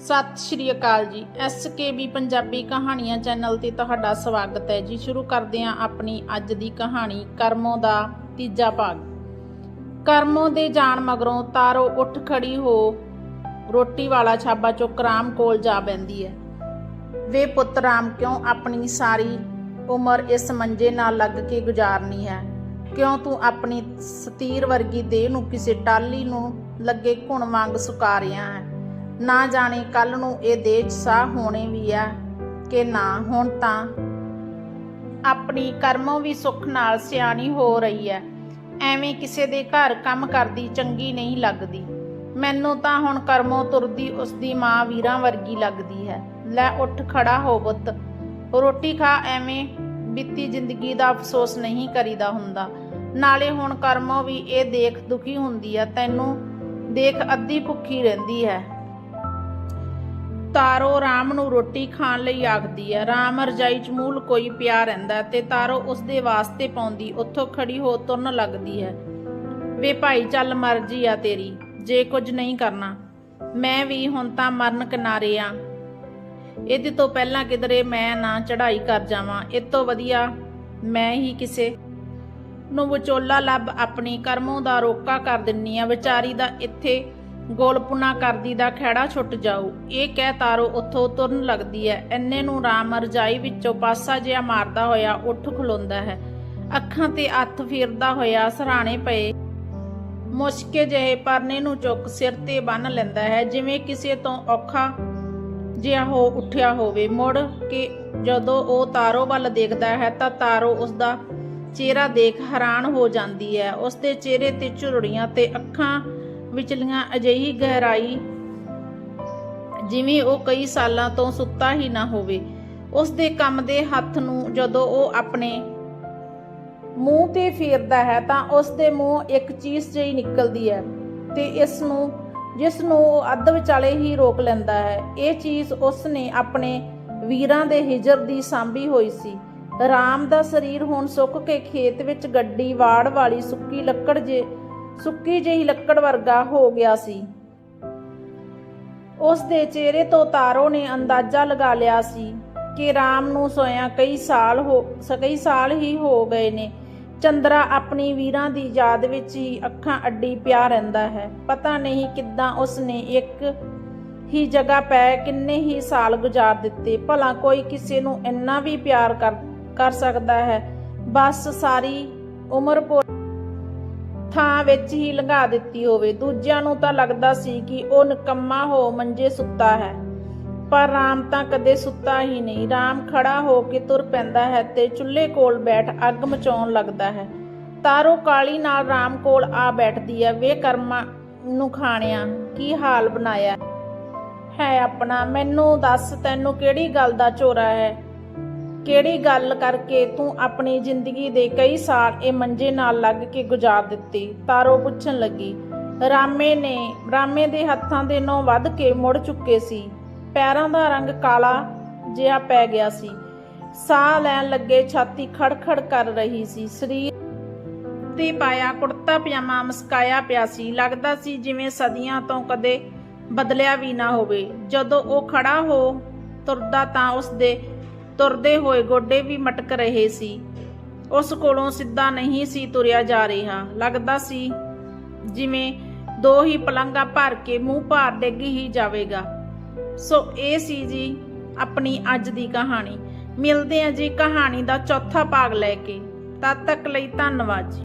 ਸਤਿ ਸ਼੍ਰੀ ਅਕਾਲ ਜੀ। ਐਸਕੇਬੀ ਪੰਜਾਬੀ ਕਹਾਣੀਆਂ ਚੈਨਲ ਤੇ ਤੁਹਾਡਾ ਸਵਾਗਤ ਹੈ ਜੀ। ਸ਼ੁਰੂ ਕਰਦੇ ਹਾਂ ਆਪਣੀ ਅੱਜ ਦੀ ਕਹਾਣੀ, ਕਰਮੋਂ ਦਾ ਤੀਜਾ ਭਾਗ। ਕਰਮੋਂ ਦੇ ਜਾਣ ਮਗਰੋਂ ਤਾਰੋ ਉੱਠ ਖੜੀ ਹੋ, ਰੋਟੀ ਵਾਲਾ ਛਾਬਾ ਚੁੱਕ ਰਾਮ ਕੋਲ ਜਾ ਬੈੰਦੀ ਹੈ। ਵੇ ਪੁੱਤ ਰਾਮ, ਕਿਉਂ ਆਪਣੀ ਸਾਰੀ ਉਮਰ ਇਸ ਮੰਜੇ ਨਾਲ ਲੱਗ ਕੇ ਗੁਜ਼ਾਰਨੀ ਹੈ? ਕਿਉਂ ਤੂੰ ਆਪਣੀ ਸਤੀਰ ਵਰਗੀ ਦੇਹ ਨੂੰ ਕਿਸੇ ਟਾਲੀ ਨੂੰ ਲੱਗੇ ਘੁਣ ਵਾਂਗ ਸੁਕਾ ਰਿਹਾ ਹੈ? ਨਾ ਜਾਣੇ ਕੱਲ ਨੂੰ ਇਹ ਦੇਹ ਸਾਹ ਹੋਣੇ ਵੀ ਆ ਕਿ ਨਾ। ਹੁਣ ਤਾਂ ਆਪਣੀ ਕਰਮੋਂ ਵੀ ਸੁੱਖ ਨਾਲ ਸਿਆਣੀ ਹੋ ਰਹੀ ਹੈ ਐਵੇਂ ਕਿਸੇ ਦੇ ਘਰ ਕੰਮ ਕਰਦੀ ਚੰਗੀ ਨਹੀਂ ਲੱਗਦੀ। ਮੈਨੂੰ ਤਾਂ ਹੁਣ ਕਰਮੋਂ ਤੁਰਦੀ ਉਸ ਦੀ ਮਾਂ ਵੀਰਾਂ ਵਰਗੀ ਲੱਗਦੀ ਹੈ। ਲੈ ਉੱਠ ਖੜਾ ਹੋ ਬੁੱਤ ਰੋਟੀ ਖਾ ਐਵੇਂ ਬੀਤੀ ਜ਼ਿੰਦਗੀ ਦਾ ਅਫਸੋਸ ਨਹੀਂ ਕਰੀਦਾ ਹੁੰਦਾ। ਨਾਲੇ ਹੁਣ ਕਰਮੋਂ ਵੀ ਇਹ ਦੇਖ ਦੁਖੀ ਹੁੰਦੀ ਆ ਤੈਨੂੰ ਦੇਖ ਅੱਧੀ ਭੁੱਖੀ ਰਹਿੰਦੀ ਹੈ। ਤਾਰੋ ਰਾਮ ਨੂੰ ਰੋਟੀ ਖਾਣ ਲਈ ਆਖਦੀ ਹੈ। ਰਾਮ ਰਜਾਈ ਚ ਮੂਲ ਕੋਈ ਪਿਆ ਰਹਿੰਦਾ ਤੇ ਤਾਰੋ ਉਸ ਦੇ ਵਾਸਤੇ ਪਾਉਂਦੀ, ਉੱਥੋਂ ਖੜੀ ਹੋ ਤੁਰਨ ਲੱਗਦੀ ਹੈ। ਵੇ ਭਾਈ, ਚੱਲ ਮਰਜ਼ੀ ਆ ਤੇਰੀ, ਜੇ ਕੁਝ ਨਹੀਂ ਕਰਨਾ, ਮੈਂ ਵੀ ਹੁਣ ਤਾਂ ਮਰਨ ਕਿਨਾਰੇ ਆ। ਇਹਦੇ ਤੋਂ ਪਹਿਲਾਂ ਕਿਧਰੇ ਮੈਂ ਨਾ ਚੜ੍ਹਾਈ ਕਰ ਜਾਵਾਂ, ਇਹ ਤੋਂ ਵਧੀਆ ਮੈਂ ਹੀ ਕਿਸੇ ਨੂੰ ਵਿਚੋਲਾ ਲੱਭ ਆਪਣੀ ਕਰਮੋਂ ਦਾ ਰੋਕਾ ਕਰ ਦਿੰਨੀ ਆ। ਵਿਚਾਰੀ ਦਾ ਇੱਥੇ ਗੋਲਪੁਣਾ ਕਰਦੀ ਦਾ ਖਹਿੜਾ ਛੁੱਟ ਜਾਊ। ਇਹ ਕਹਿ ਤਾਰੋ ਉੱਥੋਂ ਤੁਰਨ ਲੱਗਦੀ ਹੈ ਐਨੇ ਨੂੰ ਰਾਮ ਰਜਾਈ ਵਿੱਚੋਂ ਪਾਸਾ ਜਿਹਾ ਮਾਰਦਾ ਹੋਇਆ ਉੱਠ ਖਲੋਂਦਾ ਹੈ। ਅੱਖਾਂ ਤੇ ਹੱਥ ਫੇਰਦਾ ਹੋਇਆ ਸਰਾਣੇ ਪਏ। ਮੁਸ਼ਕੇ ਜਿਹੇ ਪਰਨੇ ਨੂੰ ਚੁੱਕ ਸਿਰ ਤੇ ਬੰਨ ਲੈਂਦਾ ਹੈ। ਜਿਵੇਂ ਕਿਸੇ ਤੋਂ ਔਖਾ ਜਿਹਾ ਹੋ ਉੱਠਿਆ ਹੋਵੇ। ਮੁੜ ਕੇ ਜਦੋਂ ਉਹ ਤਾਰੋ ਵੱਲ ਦੇਖਦਾ ਹੈ ਤਾਂ ਤਾਰੋ ਉਸ ਦਾ ਚਿਹਰਾ ਦੇਖ ਹੈਰਾਨ ਹੋ ਜਾਂਦੀ ਹੈ। ਉਸ ਦੇ ਚਿਹਰੇ ਤੇ ਝੁਰੜੀਆਂ ਤੇ ਅੱਖਾਂ ਵਿਚਲੀਆਂ ਅਜਿਹੀ ਗਹਿਰਾਈ ਜਿਵੇਂ ਉਹ ਕਈ ਸਾਲਾਂ ਤੋਂ ਸੁੱਤਾ ਹੀ ਨਾ ਹੋਵੇ, ਉਸ ਦੇ ਕੰਮ ਦੇ ਹੱਥ ਨੂੰ ਜਦੋਂ ਉਹ ਆਪਣੇ ਮੂੰਹ ਤੇ ਫੇਰਦਾ ਹੈ ਤਾਂ ਉਸ ਦੇ ਮੂੰਹ ਇੱਕ ਚੀਜ਼ ਜਿਹੀ ਨਿਕਲਦੀ ਹੈ ਤੇ ਇਸ ਨੂੰ, ਜਿਸ ਨੂੰ ਉਹ ਅੱਧ ਵਿਚਾਲੇ ਹੀ ਰੋਕ ਲੈਂਦਾ ਹੈ, ਇਹ ਚੀਜ਼ ਉਸ ਨੇ ਆਪਣੇ ਵੀਰਾਂ ਦੇ ਹਿਜਰ ਦੀ ਸਾਂਭੀ ਹੋਈ ਸੀ। ਰਾਮ ਦਾ ਸਰੀਰ ਹੁਣ ਸੁੱਕ ਕੇ ਖੇਤ ਵਿੱਚ ਗੱਡੀ ਵਾੜ ਵਾਲੀ ਸੁੱਕੀ ਲੱਕੜ ਜੇ ਸੁੱਕੀ ਜਿਹੀ ਲੱਕੜ ਵਰਗਾ ਹੋ ਗਿਆ ਸੀ। ਉਸ ਦੇ ਚਿਹਰੇ ਤੋਂ ਤਾਰੋ ਨੇ ਅੰਦਾਜ਼ਾ ਲਗਾ ਲਿਆ ਸੀ ਕਿ ਰਾਮ ਨੂੰ ਸੋਇਆ ਕਈ ਸਾਲ ਹੋ, ਕਈ ਸਾਲ ਹੀ ਹੋ ਗਏ ਨੇ। ਚੰਦਰਾ ਆਪਣੀ ਵੀਰਾਂ ਦੀ ਯਾਦ ਵਿੱਚ ਹੀ ਅੱਖਾਂ ਅੱਡੀ ਪਿਆ ਰਹਿੰਦਾ ਹੈ। ਪਤਾ ਨਹੀਂ ਕਿੱਦਾਂ ਉਸ ਨੇ ਇੱਕ ਹੀ ਜਗ੍ਹਾ ਪੈ ਕਿੰਨੇ ਹੀ ਸਾਲ ਗੁਜ਼ਾਰ ਦਿੱਤੇ। ਭਲਾ ਕੋਈ ਕਿਸੇ ਨੂੰ ਇੰਨਾ ਵੀ ਪਿਆਰ ਕਰ ਕਰ ਸਕਦਾ ਹੈ। ਬਸ ਸਾਰੀ ਉਮਰ ਥਾਂ ਵਿੱਚ ਹੀ ਲੰਘਾ ਦਿੱਤੀ ਹੋਵੇ। ਦੂਜਿਆਂ ਨੂੰ ਤਾਂ ਲੱਗਦਾ ਸੀ ਕਿ ਉਹ ਨਿਕੰਮਾ ਹੋ ਮੰਜੇ ਸੁੱਤਾ ਹੈ, ਪਰ ਰਾਮ ਤਾਂ ਕਦੇ ਸੁੱਤਾ ਹੀ ਨਹੀਂ। ਰਾਮ ਖੜਾ ਹੋ ਕੇ ਤੁਰ ਪੈਂਦਾ ਹੈ ਤੇ ਚੁੱਲ੍ਹੇ ਕੋਲ ਬੈਠ ਅੱਗ ਮਚਾਉਣ ਲੱਗਦਾ ਹੈ। ਤਾਰੋ ਕਾਲੀ ਨਾਲ ਰਾਮ ਕੋਲ ਆ ਬੈਠਦੀ ਹੈ। ਵੇ ਕਰਮਾ ਨੂੰ ਖਾਣਿਆ, ਕੀ ਹਾਲ ਬਣਾਇਆ? ਹੈ ਆਪਣਾ, ਮੈਨੂੰ ਦੱਸ ਤੈਨੂੰ ਕਿਹੜੀ ਗੱਲ ਦਾ ਚੋਰਾ ਹੈ? ਕਿਹੜੀ ਗੱਲ ਕਰਕੇ ਤੂੰ ਆਪਣੀ ਜ਼ਿੰਦਗੀ ਦੇ ਕਈ ਸਾਲ ਇਹ ਮੰਜੇ ਨਾਲ ਲੱਗ ਕੇ ਗੁਜ਼ਾਰ ਦਿੱਤੇ? ਤਾਰੋ ਪੁੱਛਣ ਲੱਗੀ। ਰਾਮੇ ਨੇ, ਰਾਮੇ ਦੇ ਹੱਥਾਂ ਦੇ ਨੋਂ ਵੱਧ ਕੇ ਮੁੜ ਚੁੱਕੇ ਸੀ। ਪੈਰਾਂ ਦਾ ਰੰਗ ਕਾਲਾ ਜਿਹਾ ਪੈ ਗਿਆ ਸੀ। ਸਾਹ ਲੈਣ ਲੱਗੇ ਛਾਤੀ ਖੜਖੜ ਕਰ ਰਹੀ ਸੀ। ਸਰੀਰ ਤੇ ਪਾਇਆ ਕੁੜਤਾ ਪਜਾਮਾ ਮਸਕਾਇਆ ਪਿਆ ਸੀ। ਲੱਗਦਾ ਸੀ ਜਿਵੇਂ ਸਦੀਆਂ ਤੋਂ ਕਦੇ ਬਦਲਿਆ ਵੀ ਨਾ ਹੋਵੇ। ਜਦੋਂ ਉਹ ਖੜਾ ਹੋ ਤੁਰਦਾ ਤਾਂ ਉਸ ਦੇ ਤੁਰਦੇ ਹੋਏ ਗੋਡੇ ਵੀ ਮਟਕ ਰਹੇ ਸੀ। ਉਸ ਕੋਲੋਂ ਸਿੱਧਾ ਨਹੀਂ ਸੀ ਤੁਰਿਆ ਜਾ ਰਿਹਾ। ਲੱਗਦਾ ਸੀ ਜਿਵੇਂ ਦੋ ਹੀ ਪਲੰਗਾ ਭਰ ਕੇ ਮੂੰਹ ਭਾਰ ਡਿੱਗ ਹੀ ਜਾਵੇਗਾ। ਸੋ ਇਹ ਸੀ ਜੀ ਆਪਣੀ ਅੱਜ ਦੀ ਕਹਾਣੀ। ਮਿਲਦੇ ਆ ਜੀ ਕਹਾਣੀ ਦਾ ਚੌਥਾ ਭਾਗ ਲੈ ਕੇ। ਤਦ ਤੱਕ ਲਈ ਧੰਨਵਾਦ ਜੀ।